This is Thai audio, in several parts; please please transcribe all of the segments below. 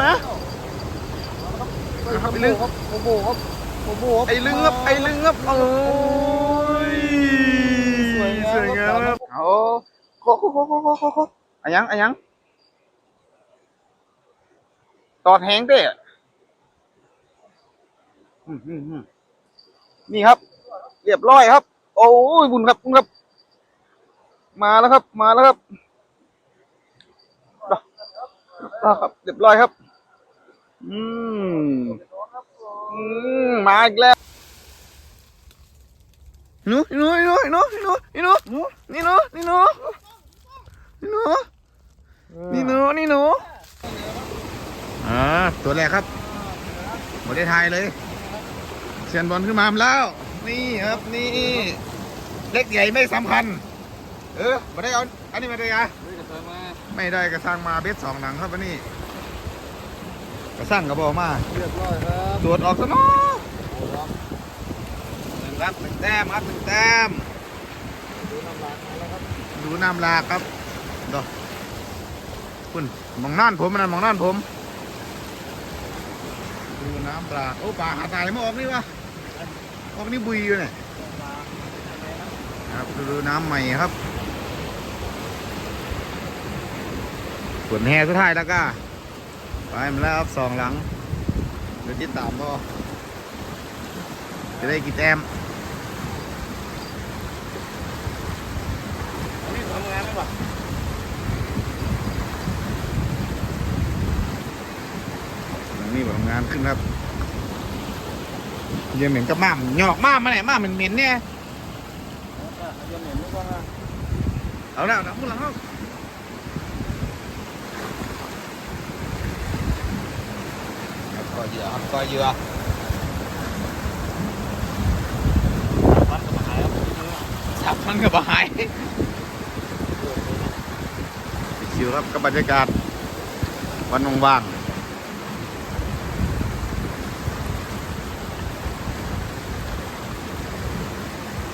มา ไอ้ลึงครับโอ้โหครับโอ้โหครับไอ้ลึงครับไอ้ลึงครับโอ้ยสวยงามครับโอ้โคโคโคโคโคโคโคอะยังอะยังตอดแหงเด้ออืมอืมอืมนี่ครับ เรียบร้อยครับ โอ้ยบุญครับบุญครับ มาแล้วครับ มาแล้วครับอะครับ เรียบร้อยครับ อืมอืมมาอีกแล้วหนูหนูหนูหนูหนูหนูนี่หนูนี่หนูนี่หนูนี่หนูนี่หนูอ่าตัวแรกครับหมดได้ทายเลยเชียนบอลขึ้นมาแล้ว นี่ครับนี่เล็กใหญ่ไม่สำคัญ เออมาได้เอาอันนี้มาได้ไงนี่ก็เติมมาไม่ได้กระสังมาเบสสองหลังครับวันนี้ กระสังกระบอกมาเรียบร้อยครับตรวจออกซะเนาะเอาละหนึ่งครับหนึ่งแต้มครับหนึ่งแต้มดูน้ำลายมาแล้วครับดูน้ำลากครับดอกคุณมองน่านผมมันนะมองน่านผมดูน้ำปลาโอ้ปลาหาตายไม่ออกนี่วะออกนี่บุยอยู่เนี่ยครับดูน้ำใหม่ครับผลแห่สุดท้ายแล้วก็ ไปมาแล้วครับสองหลังเดี๋ยวติดตามบ่จะได้กี่แต้มอันนี้ทำงานไหมวะหลังนี้แบบงานขึ้นครับเยี่ยมเหม็นกับม่ามหยอกม่ามมาไหนม่ามเหม็นๆเนี่ยยังเหม็นไม่ว่านะเอาแล้วนะพูดหลังเขาครับก็ เหยื่อครับก็เหยื่อวัดกับหายครับสับมันกับบหายชิวครับกับบรรยากาศวันว่างๆ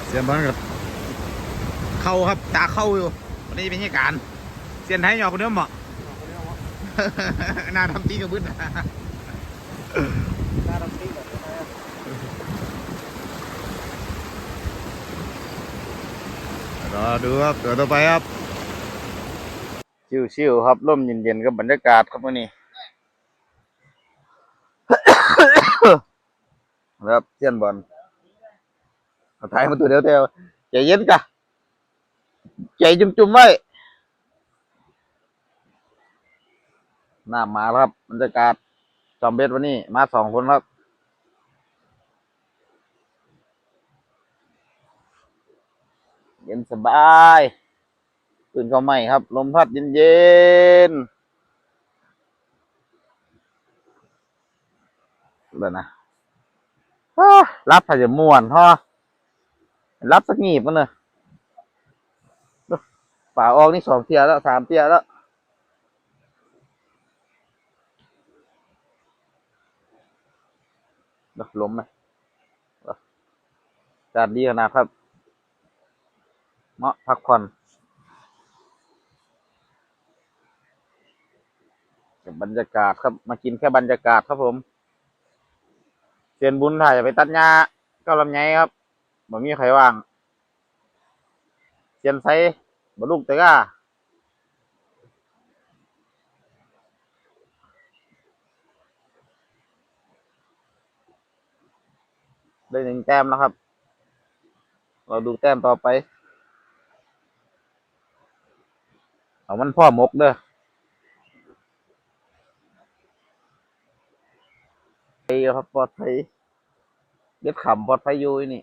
เสียงบอลกับเข้าครับตาเข้าอยู่วันนี้เป็นเหตุการณ์เสียนไทยหยอกคนเดียวเหมาะหน้าทำตีกับบึ้น รอดูครับตัวต่อไปครับ ชิวๆครับร่มเย็นๆกับบรรยากาศครับวันนี้ ครับเซียนบอลเอาถ่ายมาตัวเดียวเดียวใจเย็นกะใจจุ่มๆไว้น้ามาครับบรรยากาศ อมเบ็ดวันนี้มาสองคนครับ เย็นสบายตื่นเขาใหม่ครับ ลมพัดเย็นๆเลยนะอ้ารับถ้าจะม่วนฮะรับสักงีบมันเลยดูป่าออกนี่สองเทียแล้วสามเทียแล้ว ดูลมไหมดูอากาศดีขนาดครับ เหมาะพักผ่อนบรรยากาศครับ มากินแค่บรรยากาศครับผมเซียนบุญถ่ายไปตัดหญ้าก็ลำไยครับบ่มีใครว่างเซียนไซบ่ลูกเตก้า ได้หนึ่งแต้มแล้วครับ เราดูแต้มต่อไปเอามันพ่อมกเด้อไปครับปลอดภัยเด็ดขำปลอดภัยอยู่นี่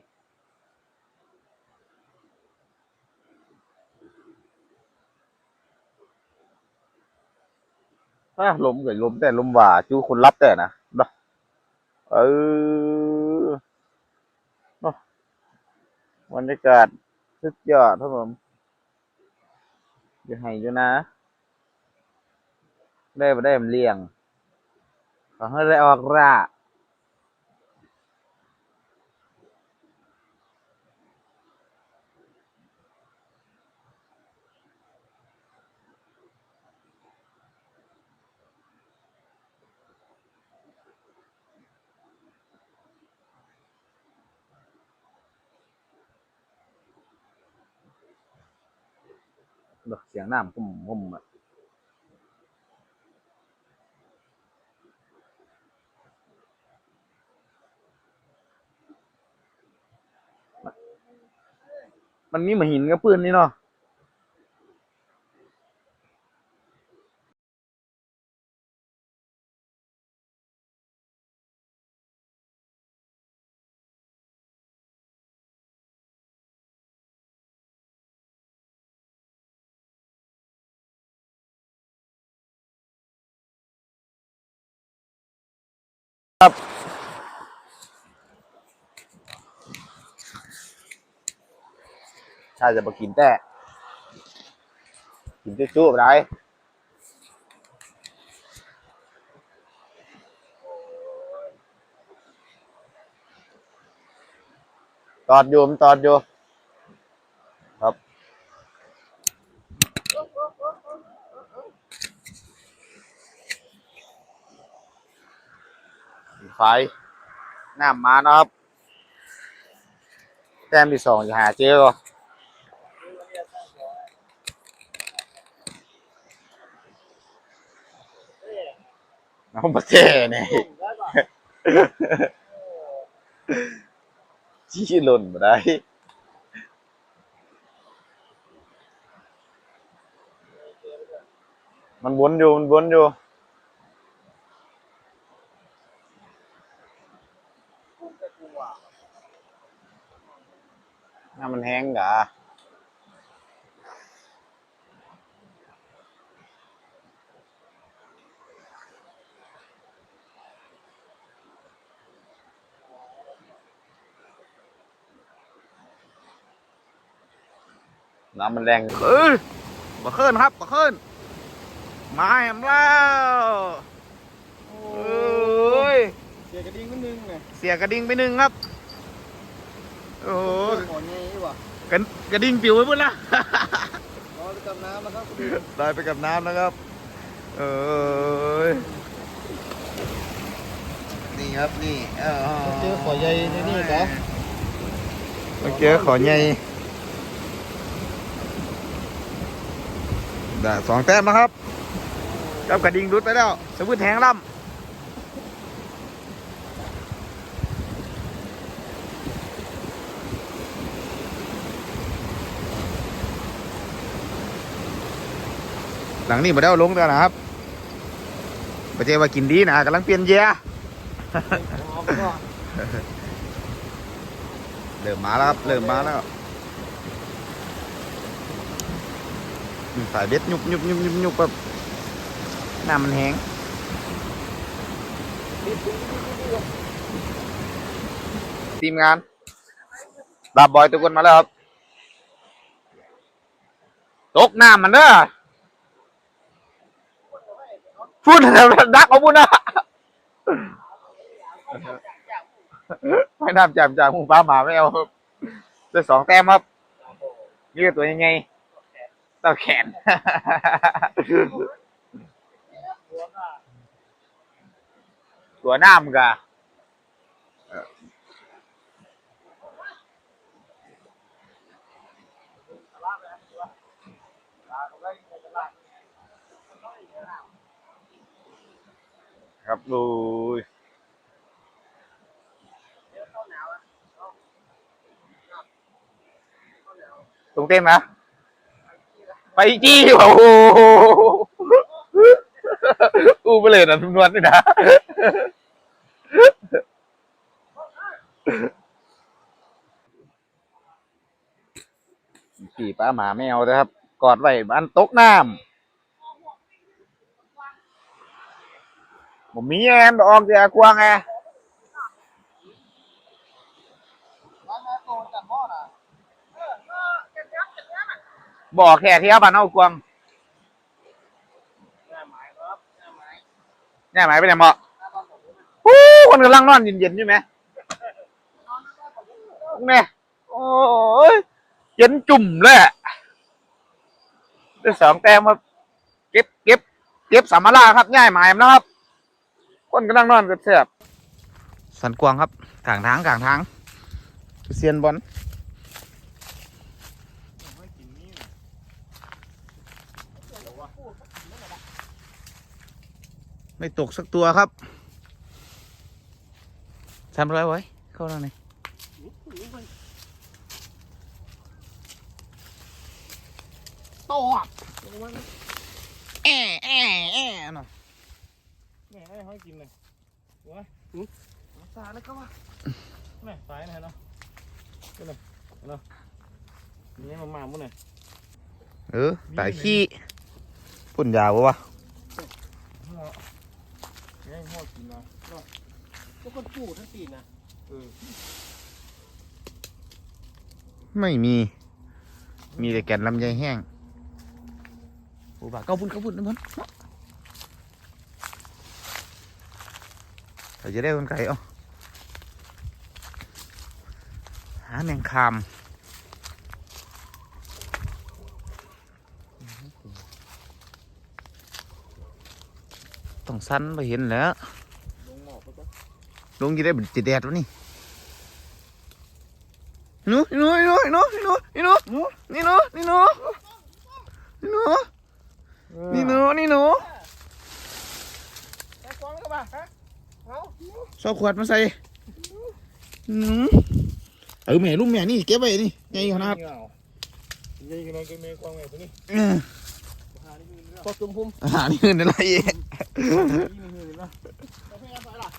ถ้าลมเกิดลมแต่ลมว่าจูคนรับแต่นะเนาะเออเนาะ บรรยากาศสุดยอดครับผมอยู่ให้อยู่นะ ได้บ่ได้มเลี้ยงขอให้ได้ออกรา เสียงน้ำพุ่มพุ่มอะมันมีมหินกับปืนนี่เนาะ ใช่จะมากินแต่กินจุ๊บๆไปได้ตอดอยู่มันตอดอยู่ ไฟน้ำมานะครับ แต้มที่สองจะหาเจอนน้องประเทศเนี่ยชี้หล่นมาได้มันวนอยู่ มันวนอยู่ น้ำมันแห้งกะน้ำมันแรงเอ้ยมาขึ้นครับมาขึ้น มาแอมแล้วโอ้ย เสียกระดิ่งนิดนึงไงเสียกระดิ่งไปหนึ่งครับ โอ้โหของี้ว่ะกระกระดิ่งปิวไปหมดละรอไปกับน้ำนะครับกระดิ่งลอยไปกับน้ำนะครับ เอยนี่ครับนี่เออเจอขอใหญ่ในนี่เหรอมาเจอขอใหญ่ได้สองแต้มนะครับกับกระดิ่งรุดไปแล้วสวิตแทงล่ำ หลังนี้มาได้เอาลงแล้วนะครับประเจว่ากินดีนะกำลังเปลี่ยนเยียร์เริ่มมาแล้วครับ เริ่มมาแล้วสายเบ็ดยุบยุบยุบยุบยุบแบบน้ำมันแห้งทีมงานดาบบอยทุกคนมาแล้วครับ ตกน้ำมันเด้อ พูดอะไรดักเขาพูดนะไม่น่าจับจากหูป้าหมาไม่เอาครับได้สองแต้มครับนี่ตัวยังไงต่าแขนตัวหน้ำกะ ครับดูตรงเต้นนะไปจี้ว่ะโอ้โหอู้ไปเลยนะทุนวลนี่นะขี่ป้าหมาไม่เอานะครับ กอดไว้บ้านตกน้ำ ผมมีแอนออกเดียกวางไงร้านแม่โตจัดหม้อะบอกแค่เที่ยวบ้านเอากวางแม่หมายครับแหน่ไหมไปไหนเหมาะหน้าบ้านผมฮู้คนกำลังนอนเย็นๆอยู่ไหมแม่โอ้ยเย็นจุ่มเลยอะได้สองแต้มครับ เก็บเก็บเก็บสามาราครับง่ายหมายนะครับ คนกำลังนอนกันเสียบสันกวางครับกลางทางกลางทางเซียนบอลไม่กินนี่ไม่ตกสักตัวครับทำอะไรไว้ เข้าแล้วไหนโตอะแอะแอะแอะเนาะ แม่ให้เขากินเลยว้าสาแล้วก็ว่าแม่ตายนะเนาะก็เลยเนาะนี่มันมาหมดเลยเออตายขี้พ่นยาวะวะนี่พ่อกินนะทุกคนปู่ทั้งปีนะเออไม่มี มีแต่แก่นลำไยแห้งโอ้บาเก้าบุญเก้าบุญนะมัน เราจะได้คนไก่เอาหาแมงคามต้องสั้นไปเห็นแล้ว ลงหมอกไปจ้ะลงยี่ได้เป็นจีแดดวะนี่หนูหนูหนูหนูหนูหนูนี่หนูนี่หนูนี่หนูนี่หนูนี่หนู ไอ้กองแล้วก็ว่าฮะเอา ซอกข วดมาใส่อืมเออแม่ลูกแม่นี่เก็บไว้นี่ไงขนาดยังกินอะไรกินเมฆกวางแม่ตัวนี้เออพอจุ่มพุ่มอาหารนี่เป็นอะไรอีกยี่นี่เลยนะเอาให้เอาไปล่ะ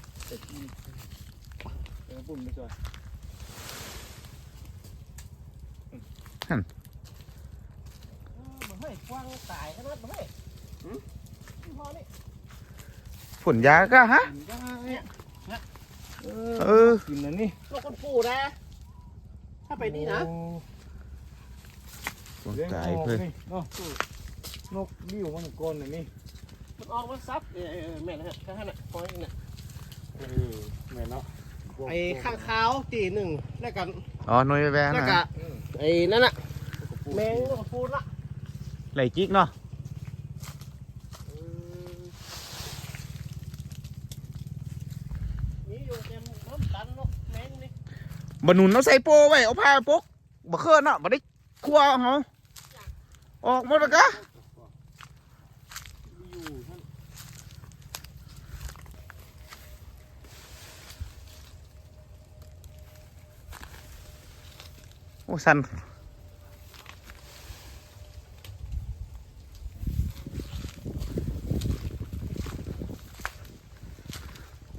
เออปุ่มไม่จ่อยมันให้กว้างตายขนาดมันให้พอนี่ผลยาก็ฮะกินได้ เนี่ยเออกินนะนี่ลูกคนปู่นะ ถ้าไปนี่นะผลตายเพื่อนเนาะนกดิ้วมันก้นน่ะนี่มันออกมาซับเออแม่นะฮะข้างน่ะคอยน่ะเออแม่เนาะไอ้ข้างขาวตีหนึ่งแล้วกันอ๋อหน่วยแวะแล้วนะก็ไอ้นั่นน่ะแมงลูกปูนละไหลจิกเนาะ อยู่เต็มน้ำตันเนาะแมงนี่บหนุนเอาใส่โปไว้เอาผ้าปกบ่เคลื่อนเนาะบ่ได้ครัวเขาออกหมดแล้วกะอยู่ท่านโอ้สัน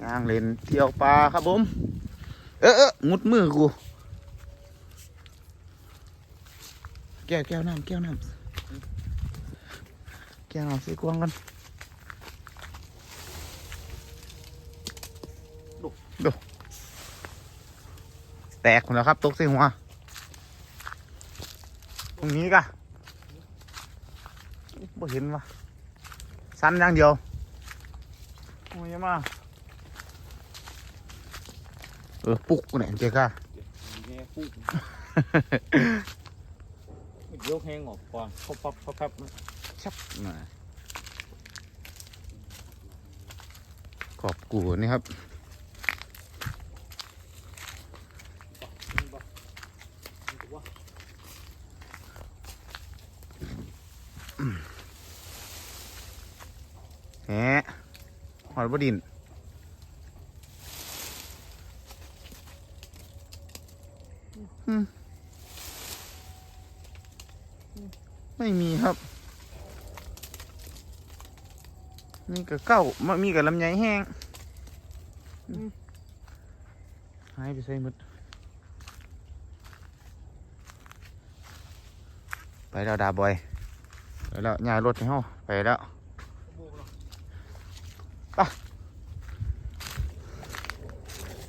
ย่างเล่นเที่ยวปลาครับผม เออเออมุดมือกูแก้วแก้วน้ำแก้วน้ำแก้วน้ำส่กวงกันดูแตกหมดแล้วครับตกใส่หัวตรงนี้กะบ่เห็นวะสั้นอย่างเดียวโอ้ยมา เออปุกเนี่ยเจ๊กะแง่ปุ๊บยกแห้งออกก่อนเขาปับเขาปับนะชับมาขอบกูนี่ครับแหมหอดบดิน อืมไม่มีครับ มี กับเก้ามามีกับลำไยแห้งหายไปใส่หมดไปแล้วดาบอยไปแล้วยายรถให้เฮาไปแล้วปะ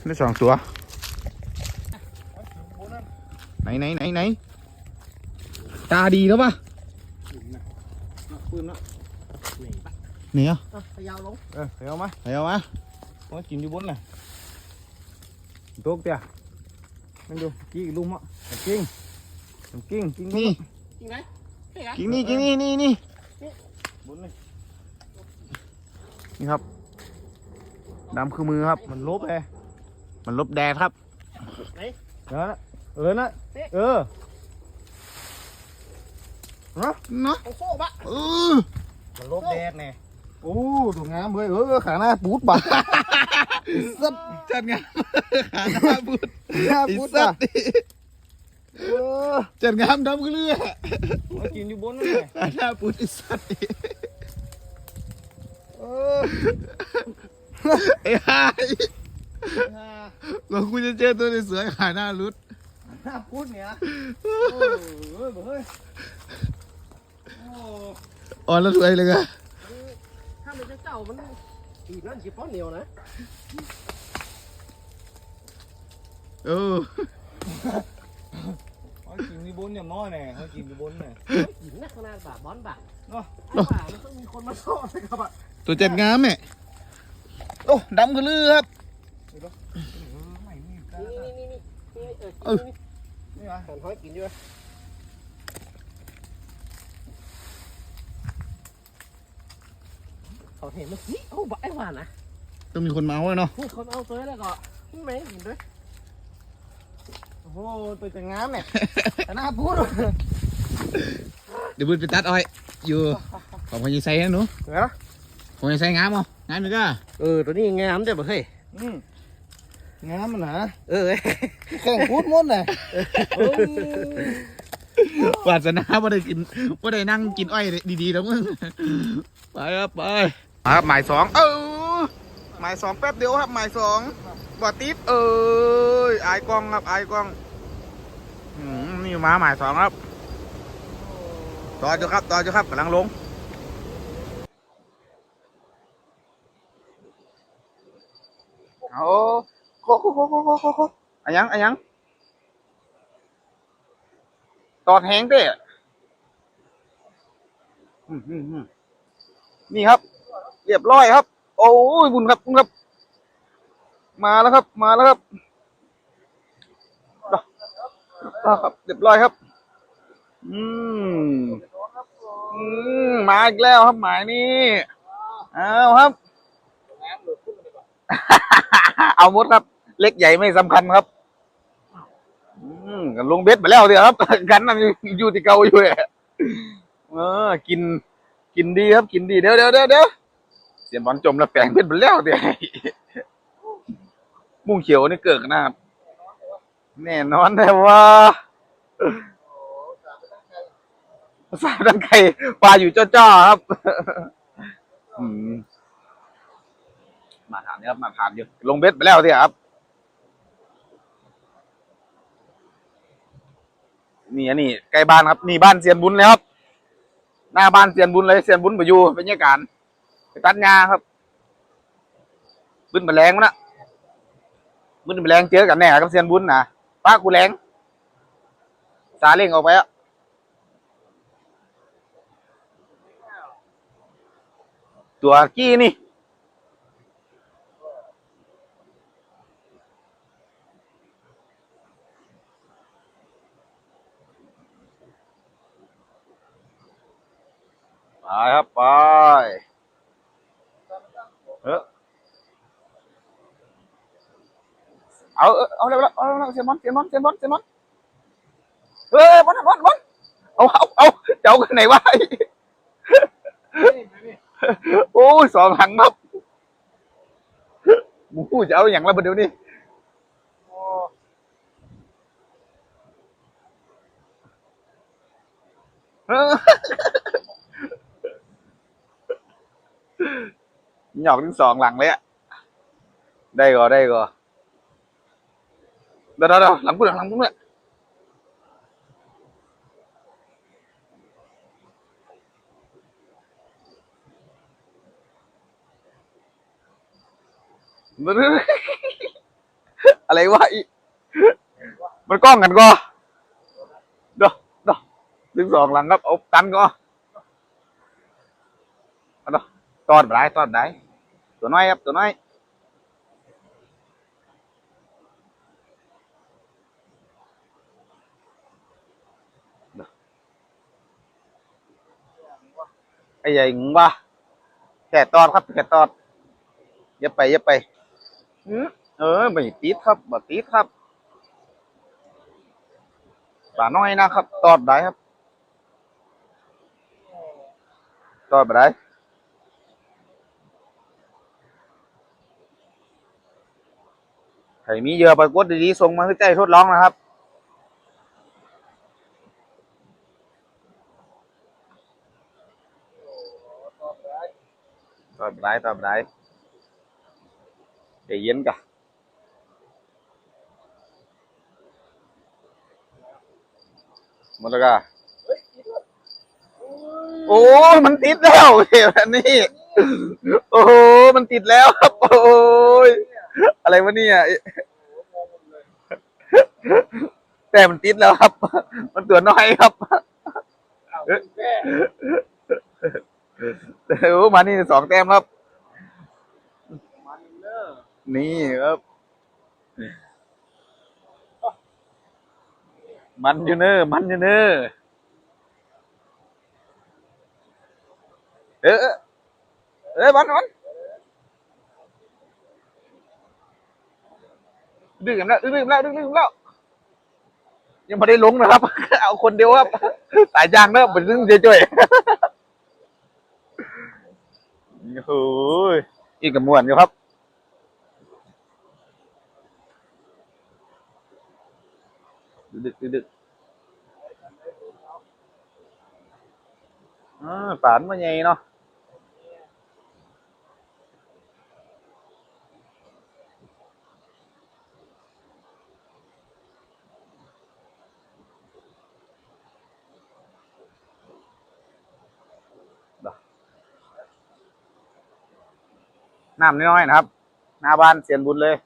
ได้สองตัว ไหนไหนไหนไหนตาดีแล้วปะปืนนะ เนี่ยอะพยาวลงเออเอามาไปเอามามากินอยู่บนน่ะโต๊ะเตี้ยมันดูกี้ลุมอะกิ้งกิ้งกิ้งนี่จริงไหมใช่ไหมกินนี่กินนี่นี่นี่บนเลยนี่ครับดำคือมือครับ มันลบเลยมันลบแดดครับเออเออนะเออเนาะของโซ่ปะเออมันลบแดดแน่ โอ้ดูงามเว้ยเออขาหน้าปูดบ่ะสัตว์จัดงานขาหน้าบูดหน้าไอ้ปูดสับ่ะตว์เออจัดงานทำกันเรื่อยมากินอยู่บนนั่นแหละขาหน้าบูดไอ้สัตว์เออไอ้ห่าเรากูจะเจอตัวในเสือขาหน้ารุดหน้าปูดเนี่ยเออเฮ้ยเฮ้ยโอ้อ่อนแล้วสวยเลยอะ ถ้ามันจะเจ้ามันอีกนั่นสิป้อนเหนียวนะเออมากินอยู่บนเนี่ยน้อยแน่มากินอยู่บนเนี่ยหินนักขนาดบาบอนบาเนาะไอ้บ่ามันต้องมีคนมาซ่อนนะครับอะตัวจัดงามเนี่ยโอ้ดำกันเรื่อยครับไม่มีกานี่นี่นี่นี่เอเอออนี่นี่วะหันห้อยกินด้วย เขาเห็นมันนี่เอาบ่ไอ้หวานนะต้องมีคนเมาอะเนาะนี่คนเอาตัวแล้วก็แม่งกินด้วยโอ้โหตัวจะงามเนี่ยแต่หน้าพูดเดี๋ยวบุญไปตัดอ้อยอยู่ของคนยีไซนะหนูเหรอคนยีไซงามมั้งามไหมก็เออตัวนี้งามเด้อบ่เฮ้ยอืมงามมันนะเออแข่งพูดมดเลยวาสนาไม่ได้กินไม่ได้นั่งกินอ้อยดีๆแล้วมึงไปครับไป ครับหมายสองเออหมายสองแป๊บเดียวครับหมายสองบอติดเอ้ยไอกล้องครับไอกล้องนี่มาหมายสองครับต่อจุครับต่อจุครับกำลังลงเอาโคโคโคโคโคโคโคอะยังอะยังตอดแห้งเด้อืมอืมอืมนี่ครับ เรียบร้อยครับ โอ้ยบุญครับบุญครับ มาแล้วครับ มาแล้วครับดอครับเรียบร้อยครับ อืมอืมมาอีกแล้วครับหมายนี่เอาครับ เอาหมดครับ เล็กใหญ่ไม่สำคัญครับ อืมลงเบ็ดไปแล้วเดี๋ยวครับ กันนั่นอยู่ที่เก่าอยู่เออกิน กินดีครับ กินดีเดี๋ยวเดี๋ยวเดี๋ยว เดี๋ยวเสียนบอลจมแล้วแปลงเบ็ดไปแล้วเดี๋ยวมุ่งเขียวนี่เกิดนะครับแน่นอนแต่ว่าภาษาดังไก่ปลาอยู่จ้อๆครับมาถามเนี่ยครับมาถามเยอะลงเบ็ดไปแล้วเดี๋ยวครับนี่อันนี้ใกล้บ้านครับนี่บ้านเซียนบุญเลยครับหน้าบ้านเซียนบุญเลยเซียนบุญไปอยู่เป็นยังการ ไปตัดงาครับบุญแมลงมันนะบุญแมลงเจอกันแน่กับเซียนบุญนะป้ากูแรงสาเล่งออกไปอะตัวกี้นี่ไปครับไป เออเอาเอาเอาเร็วเอาเร็วๆเซียนบอลเซียนบอลเซียนบอลเซียนบอลเฮ้ยบอลบอลบอลเอาเอาเอาเจ้ากันไหนวะโอ้ยสองหังครับมูจะเอาอย่างไรบ้าเดี๋ยวนี้เออ หยอกทั้งสองหลังเลยอะได้ก็ได้ก็เดี๋ยวเดี๋ยวเดี๋ยวหลังกูหลังหลังกูเนี่ยมันอะไรวะอีมันกล้องกันก็เดี๋ยวเดี๋ยวถึงสองหลังครับเอากันก็เอาเดี๋ยวตอดไปได้ตอดได้ ตัวน้อยครับตัวน้อยไอ้ใหญ่งวะแค่ตอดครับแค่ตอดอย่าไปอย่าไปเออไม่ติดครับบ่ติดครับปลาน้อยนะครับ ตอดได้ครับ ตอดไปได้ ใครมีเหยื่อปรากฏดีๆส่งมาให้ใจทดลองนะครับตอบร้ายตอบร้ใจเย็นกะหมดแล้วกะโอ้มันติดแล้วเดี๋ยวนี้โอ้มันติดแล้วครับ โอ้ย อะไรวะเนี่ย แต่มันติดแล้วครับ มันตัวน้อยครับโอ้มานี่สองแต้มครับ นี่ครับ มันอยู่เนอมันอยู่เนอเออเออเอ้ยมันมัน ดึงกันแล้วดึงกันแล้วดึงกันแล้ว ยังไม่ได้ลงนะครับ เอาคนเดียวครับสายจางเนอะเป็นเรื่องเฉยๆโอ้ยอีกกับมวนอยู่ครับดึกดึกอ่าป่านมาใหญ่เนาะ น้ำน้อยๆนะครับ หน้าบ้านเสียนบุญเลย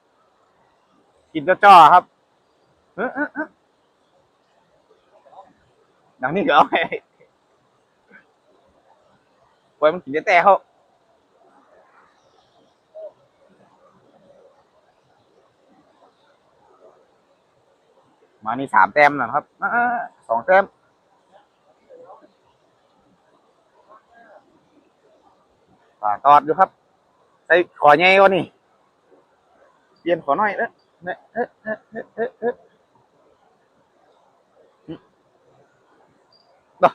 กินจ้อๆครับเออเออเอออย่างนี้ก็เอาไปปล่อยมันกินแต่เขามานี่สามแต้มแล้วนะครับอ่าสองแต้มปากตอดอยู่ครับ ส่ขอใหญ่กว่านี่ เปลี่ยนขอหน่อยเอ๊ะเอ๊ะเอ๊ะเอ๊ะเอ๊ะเอ๊ะเอ๊ะต่อ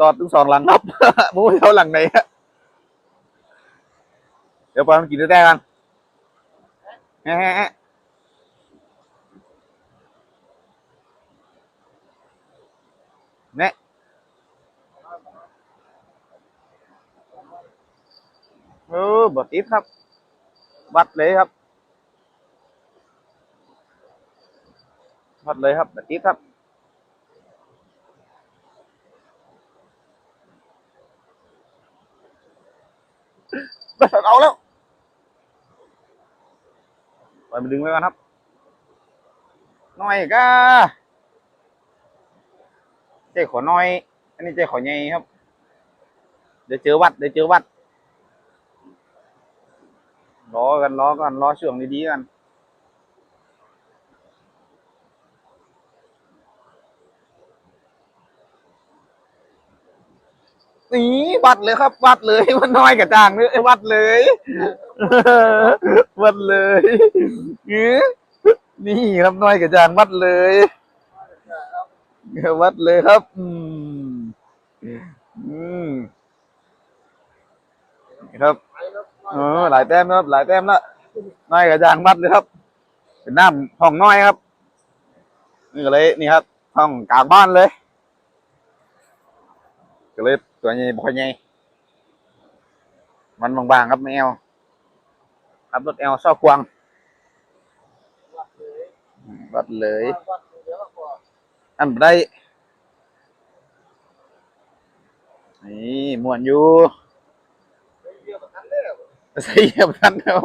ตอดถึงสองหลังครับมูให้เขาหลังไหนฮะเดี๋ยวปล่อยมันกินได้กันแฮะเนี่ย เออบติดครับวัดเลยครับวัดเลยครับบติดครับเอาแล้วปล่อยมันดึงไว้ก่อนครับน้อยก็เจ๊ขอน้อย อันนี้เจ๊ขอใหญ่ครับ เดี๋ยวเจอวัด เดี๋ยวเจอวัด รอกันรอกันรอช่วงดีๆกันนี่วัดเลยครับ วัดเลยมันน้อยกับจางเลยวัดเลยวัดเลยเออนี่ครับน้อยกับจางวัดเลยวัดเลยครับ อืมอืมครับ เออหลายแต้มนะครับ หลายแต้มละน้อยกับจางวัดเลยครับ เป็นน้ำห้องน้อยครับ นี่ก็เลยนี่ครับห้องกลางบ้านเลยก็เลยตัวใหญ่บ่อยใหญ่มันบางๆครับแมวขับรถแอลซ่อควงวัดเลยอันบ่ได้นี่ม่วนอยู่ ใส่เหยียบทันแล้ว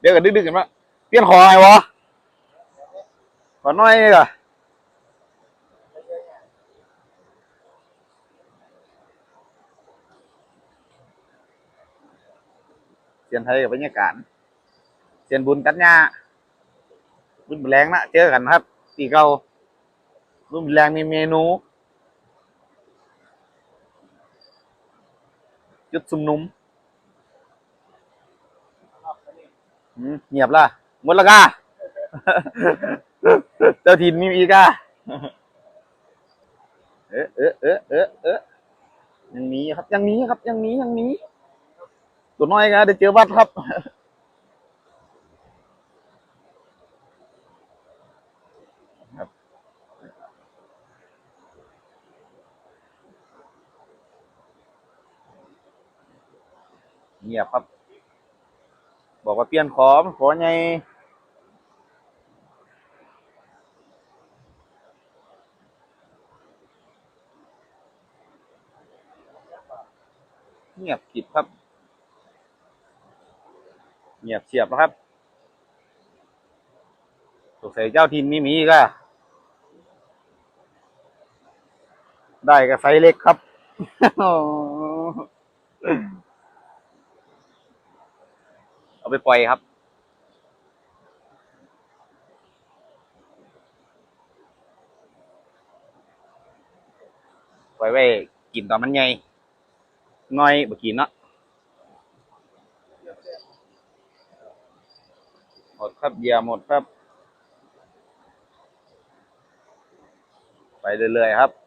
เดี๋ยวกันดึกๆกันว่าเปลี่ยนคอไงวะขอน้อยนี่ก่ะเซียนไทยกับบรรยากาศเซียนบุญกัญญาบุญแรงนะเจอกันครับปีเก่าบุญแรงมีเมนูจุดซุ่มนุม เงียบละหมดละกาเจ้าถิ่นมีอีกาเออเออเออเออเออยังนี้ครับยังนี้ครับยังนี้ยังนี้ ตัวน้อยครับด้เจอวัดครับเงียบครับ บอกว่าเปลี่ยนของขอไงเงียบกิบครับ เงียบเฉียบนะครับสงสัยเจ้าทินไม่มีอีก็ ได้กับไซส์เล็กครับ เอาไปปล่อยครับ ปล่อยไว้กินตอนมันใหญ่น้อยบ่กินเนาะหมดครับเหยียหมดครับ ไปเรื่อยๆครับ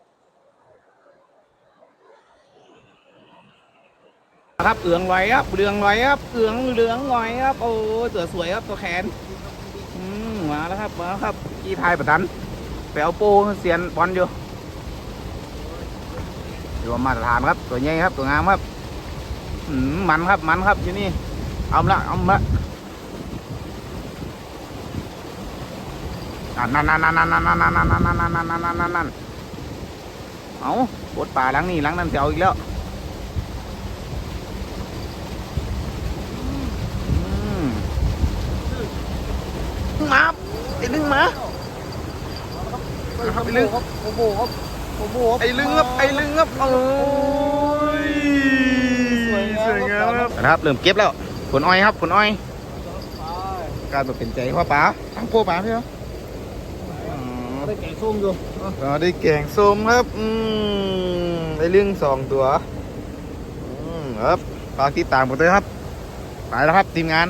ครับเอืองลอยครับเรืองลอยครับเอืองเหลืองลอยครับ โอ้ตัวสวยครับตัวแขนอืมมาแล้วครับมาแล้วครับกี่ทายประทันไปเอาโป้เสียนบอลอยู่อยู่ว่ามาตรฐานครับตัวใหญ่ครับตัวงามครับอืมมันครับมันครับอยู่นี่เอาละเอาละนั่นนั่นนั่นนั่นนั่นนั่นนั่นนั่นนั่นนั่นนั่นนั่นนั่นเอาปวดป่าหลังนี่หลังนั่นเสียวอีกแล้ว อืมมา ไอ้ลึงมาไอ้ลึงครับโอ้โหครับโอ้โหครับไอ้ลึงครับไอ้ลึงครับโอ้ยสวยงามสวยงามครับนะครับเริ่มเก็บแล้วผลอ้อยครับผลอ้อย การมาเป็นใจพ่อป๋าทั้งโป้ป๋าพี่เหรออ๋อได้แกงส้มอยู่อ๋อได้แกงส้มครับอืมไอ้ลึงสองตัวอืมครับฝากติดตามกันด้วยครับไปแล้วครับทีมงาน